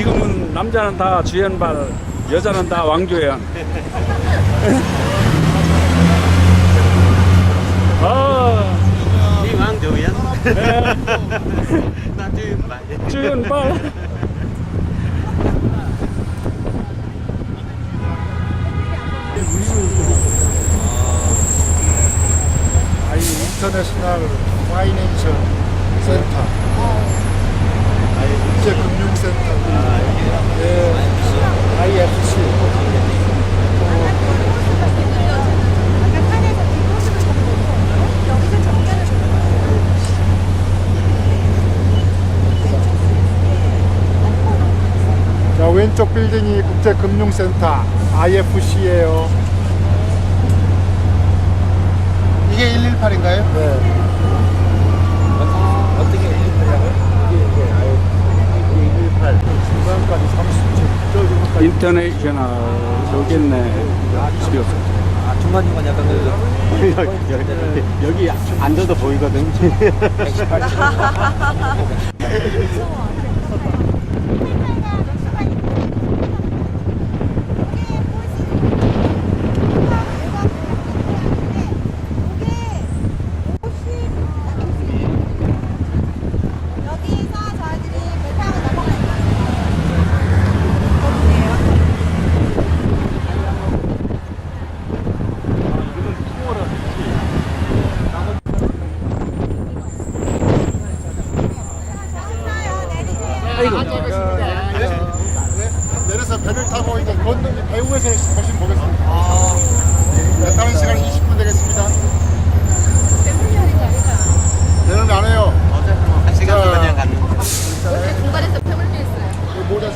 지금은 남자는 다 주연발, 여자는 다 왕조연. 아, chủ yên 네, chứ phải 주연발. 아이 인터내셔널 파이낸셜 센터 왼쪽 빌딩이 국제금융센터 IFC예요. 이게 118인가요? 네. 어떻게 118이라고요? 이게 이게 아예 118. 중간까지 37. 인터내셔널 여기네. 아, 아, 아 중간중간 약간 그 여기, 여기 앉아도 보이거든. 118. 내려서 배를 타고 이제 건너기 배후에서 보시면 보겠습니다 배 타는 시간 20분 되겠습니다 내려면 안 해요 한 시간 그냥 갔는 중간에서 펴물 수 있어요. 이거 모자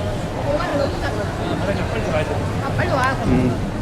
공간이 너무 작아. 아, 빨리 와. 그럼. Nên đi,